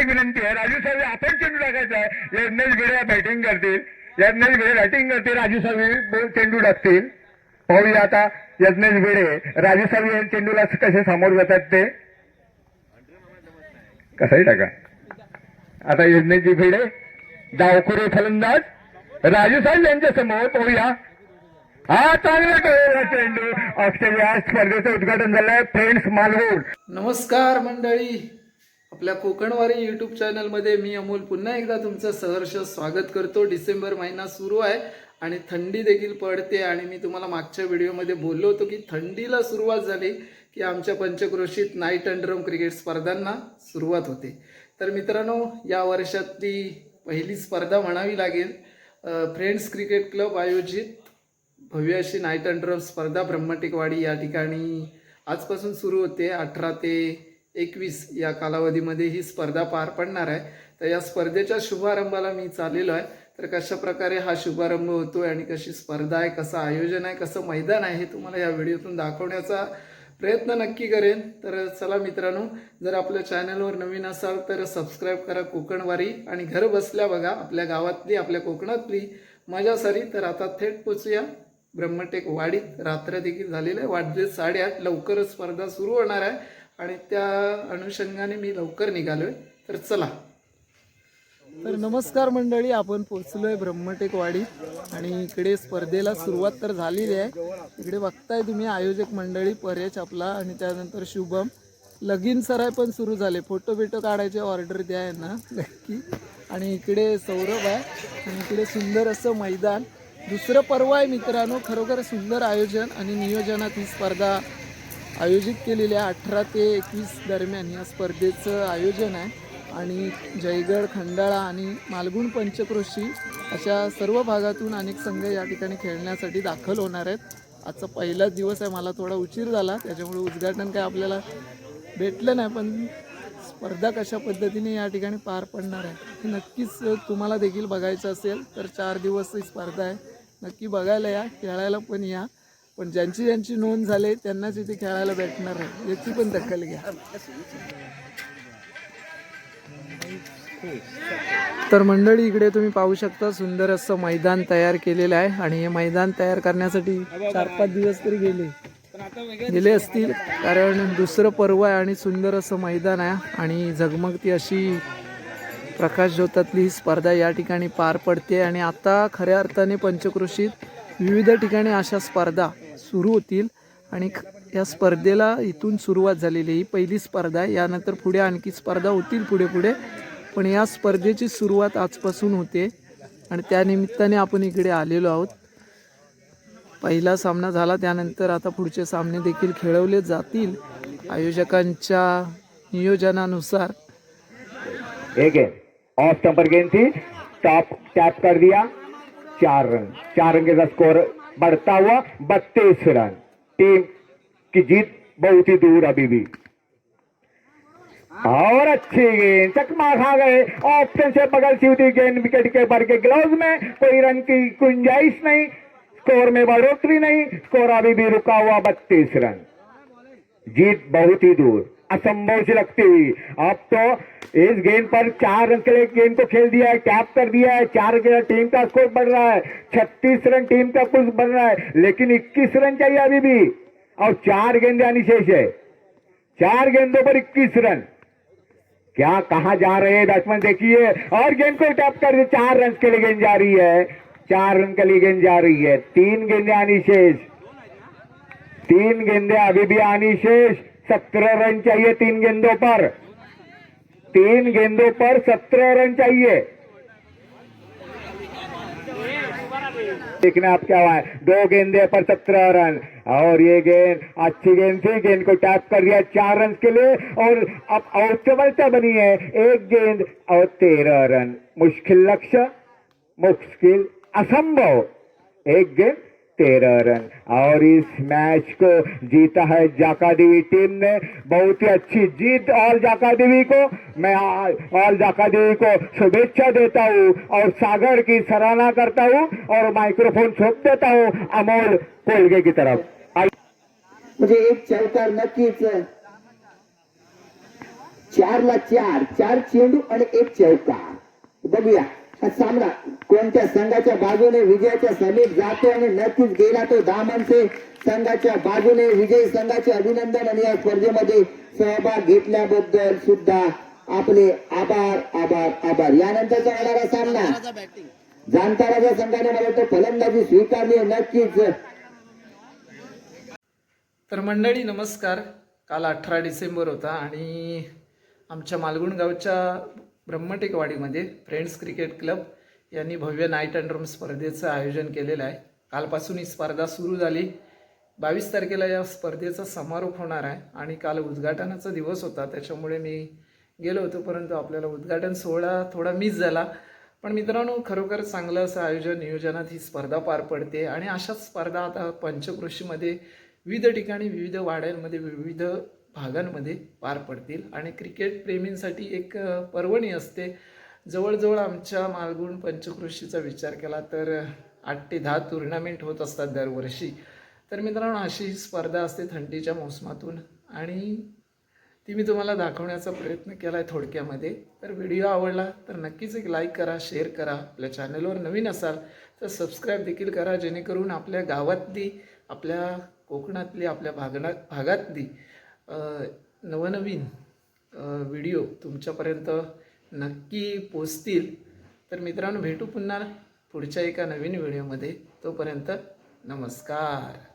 एक विनंती आहे? राजू साहेब आपण चेंडू टाकायचा आहे. यज्ञेश भिडे बॅटिंग करतील. यज्ञेश भिडे बॅटिंग करतील राजू साहेब चेंडू टाकतील. पाहूया आता यज्ञेश भिडे राजू साहेब या चेंडूला कसे समोर जातात ते? कसाही टाका. आता यज्ञेशजी भिडे डावखुरे फलंदाज. राजू साहेब यांच्या समोर पाहूया. हा चांगला कळला चेंडू. ऑस्ट्रेलिया स्पर्धेचं उद्घाटन झालंय. फ्रेंड्स मालवूड नमस्कार मंडळी. आपल्या कोकणवारी यूट्यूब चॅनलमध्ये मी अमोल पुन्हा एकदा तुमचं सहर्ष स्वागत करतो. डिसेंबर महिना सुरू आहे आणि थंडी देखील पडते आणि मी तुम्हाला मागच्या व्हिडिओमध्ये बोललो होतो की थंडीला सुरुवात झाली की आमच्या पंचक्रोशीत नाईट अंडरम क्रिकेट स्पर्धांना सुरुवात होते. तर मित्रांनो या वर्षातली पहिली स्पर्धा म्हणावी लागेल. फ्रेंड्स क्रिकेट क्लब आयोजित भव्य अशी नाईट अंडरम स्पर्धा ब्रह्मटेकवाडी या ठिकाणी आजपासून सुरू होते. अठरा ते एकवीस या कालावधीमध्ये ही स्पर्धा पार पडणार आहे. तर या स्पर्धेच्या शुभारंभाला मी चाललेलो आहे. तर कशा प्रकारे हा शुभारंभ होतो आहे आणि कशी स्पर्धा आहे कसं आयोजन आहे कसं मैदान आहे हे तुम्हाला या व्हिडिओतून दाखवण्याचा प्रयत्न नक्की करेन. तर चला मित्रांनो जर आपल्या चॅनलवर नवीन असाल तर सबस्क्राईब करा कोकणवारी आणि घर बसल्या बघा. आपल्या गावातली आपल्या कोकणातली मजा सारी. तर आता थेट पोचूया. ब्रह्मटेक वाडीत रात्र देखील झालेलं आहे. वाजले साडेआठ. लवकरच स्पर्धा सुरू होणार आहे. आणि त्या अनुषंगाने मी लवकर निघालोय. तर चला. तर नमस्कार मंडळी आपण पोहोचलोय ब्रह्मटेकवाडी आणि इकडे स्पर्धेला सुरुवात तर झालेली आहे. इकडे बघताय तुम्ही आयोजक मंडळी परेश आपला आणि त्यानंतर शुभम. लगीन सराय पण सुरू झाले. फोटो बिटो काढायचे ऑर्डर द्या यांना नक्की. आणि इकडे सौरभ आहे आणि इकडे सुंदर असं मैदान. दुसरं पर्व आहे मित्रांनो खरोखर सुंदर आयोजन आणि नियोजनात ही स्पर्धा आयोजित केलेल्या अठरा ते एकवीस दरम्यान या स्पर्धेचं आयोजन आहे. आणि जयगड खंडाळा आणि मालगुण पंचक्रोशी अशा सर्व भागातून अनेक संघ या ठिकाणी खेळण्यासाठी दाखल होणार आहेत. आजचा पहिलाच दिवस आहे मला थोडा उशीर झाला. त्याच्यामुळे उद्घाटन काय आपल्याला भेटलं नाही पण स्पर्धा कशा पद्धतीने या ठिकाणी पार पडणार आहे हे नक्कीच तुम्हाला देखील बघायचं असेल. तर चार दिवस ही स्पर्धा आहे. नक्की बघायला या खेळायला पण या. पण ज्यांची ज्यांची नोंद झाली त्यांनाच इथे खेळायला भेटणार आहे. याची पण दखल घ्या. तर मंडळी इकडे तुम्ही पाहू शकता सुंदर असं मैदान तयार केलेलं आहे. आणि हे मैदान तयार करण्यासाठी चार पाच दिवस तरी गेले. गेले असतील कारण दुसरं पर्व आहे आणि सुंदर असं मैदान आहे. आणि झगमगती अशी प्रकाश ज्योतातली ही स्पर्धा या ठिकाणी पार पडते. आणि आता खऱ्या अर्थाने पंचक्रोशीत विविध ठिकाणी अशा स्पर्धा सुरू होतील आणि या स्पर्धेला इथून सुरुवात झालेली ही पहिली स्पर्धा आहे. यानंतर पुढे आणखी स्पर्धा होतील पुढे पुढे. पण या स्पर्धेची सुरुवात आजपासून होते. आणि त्या निमित्ताने आपण इकडे आलेलो आहोत. पहिला सामना झाला. त्यानंतर आता पुढचे सामने देखील खेळवले जातील. आयोजकांच्या नियोजनानुसार. एक ऑफ स्टंपर गेंद थी टॉप टैप कर दिया. चार रन. चार रन के साथ स्कोर बढ़ता हुआ बत्तीस रन टीम की जीत बहुत ही दूर अभी भी और अच्छी गेंद, चकमा खा गए। ऑप्शन से बगल सी हुई गेंद विकेट के ऊपर के ग्लव्स में कोई रन की गुंजाइश नहीं। स्कोर में बढ़ोतरी नहीं। स्कोर अभी भी रुका हुआ बत्तीस रन जीत बहुत ही दूर। असंभव सी लगती हुई। अब तो इस गेंद पर चार रन के लिए गेंद को खेल दिया है टैप कर दिया है। चार के टीम का स्कोर बढ़ रहा है। छत्तीस रन टीम का कुछ बढ़ रहा है, लेकिन इक्कीस रन चाहिए अभी भी। और चार गेंदे आनी शेष है। चार गेंदों पर इक्कीस रन। क्या कहा जा रहे हैं बैट्समैन देखिए। और गेंद को टैप कर चार रन के लिए गेंद जा रही है। चार रन के लिए गेंद जा रही है। तीन गेंदे आनी शेष। तीन गेंदे अभी भी आनी शेष। सत्रह रन चाहिए तीन गेंदों पर। तीन गेंदों पर सत्रह रन चाहिए। देखना आप क्या हुआ है दो गेंदे पर सत्रह रन। और ये गेंद, अच्छी गेंद थी। गेंद को टैप कर दिया चार रन के लिए। और अब औचवलता बनी है। एक गेंद और तेरह रन। मुश्किल लक्ष्य, मुश्किल असंभव। एक गेंद तेरह रन। और इस मैच को जीता है जाका देवी टीम ने। बहुत ही अच्छी जीत और जाका देवी को। मैं और जाका देवी को शुभेच्छा देता हूँ और सागर की सराहना करता हूँ और माइक्रोफोन सौंप देता हूँ अमोल कोलगे की तरफ। मुझे एक चौकार नक्कीच चारला चार चार चेंडू आणि एक चौका बघूया। हा सामना कोणत्या संघाच्या बाजूने विजयाच्या समीप जातो आणि नक्कीच गेला तो दामनचे. संघाच्या बाजूने विजयी संघाचे अभिनंदन आणि या स्पर्धेमध्ये सहभाग घेतल्याबद्दल सुद्धा आपले आभार आभार आभार. यानंतरचा होणारा सामना. जाणताराच्या संघाने मला वाटतं फलंदाजी स्वीकारली नक्कीच. तर मंडळी नमस्कार. काल अठरा डिसेंबर होता आणि आमच्या मालगुण गावच्या ब्रह्मटेकवाडीमध्ये फ्रेंड्स क्रिकेट क्लब यांनी भव्य नाईट अँड रूम स्पर्धेचं आयोजन केलेलं आहे. कालपासून ही स्पर्धा सुरू झाली. बावीस तारखेला या स्पर्धेचा समारोप होणार आहे आणि काल उद्घाटनाचा दिवस होता त्याच्यामुळे मी गेलो होतो परंतु आपल्याला उद्घाटन सोहळा थोडा मिस झाला. पण मित्रांनो खरोखर चांगलं असं आयोजन नियोजनात ही स्पर्धा पार पडते आणि अशाच स्पर्धा आता पंचकृषीमध्ये विविध ठिकाणी विविध वाड्यांमध्ये विविध भागांमध्ये पार पडतील. आणि क्रिकेट प्रेमींसाठी एक पर्वणी असते. जवळजवळ आमच्या मालगुण पंचकृषीचा विचार केला तर आठ ते दहा टुर्नामेंट होत असतात दरवर्षी. तर मित्रांनो अशी ही स्पर्धा असते थंडीच्या मोसमातून. आणि ती मी तुम्हाला दाखवण्याचा प्रयत्न केला आहे थोडक्यामध्ये. तर व्हिडिओ आवडला तर नक्कीच एक लाईक करा शेअर करा. आपल्या चॅनलवर नवीन असाल तर सबस्क्राईब देखील करा जेणेकरून आपल्या गावातली आपल्या कोकणातली आपल्या भागना भागातली नवनवीन व्हिडिओ तुमच्यापर्यंत नक्की पोचतील. तर मित्रांनो भेटू पुन्हा पुढच्या एका नवीन व्हिडिओमध्ये. तोपर्यंत नमस्कार.